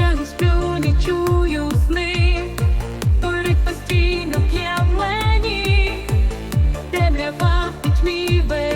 Я не сплю, не чую сни, горить постійно для мені, темрява пітьмі без.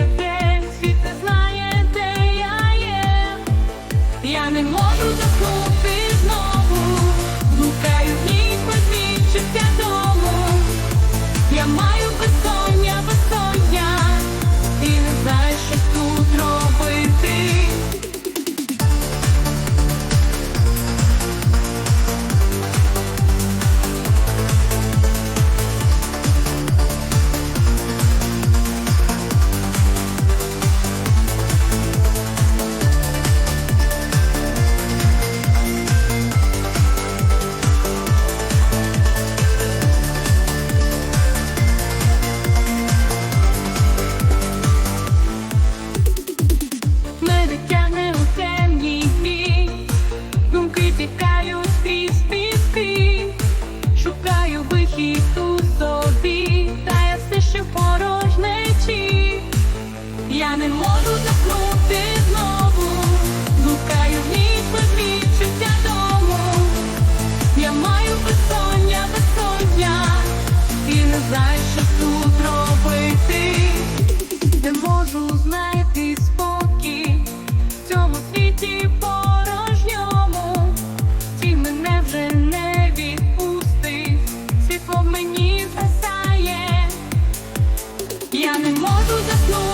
буду заснути.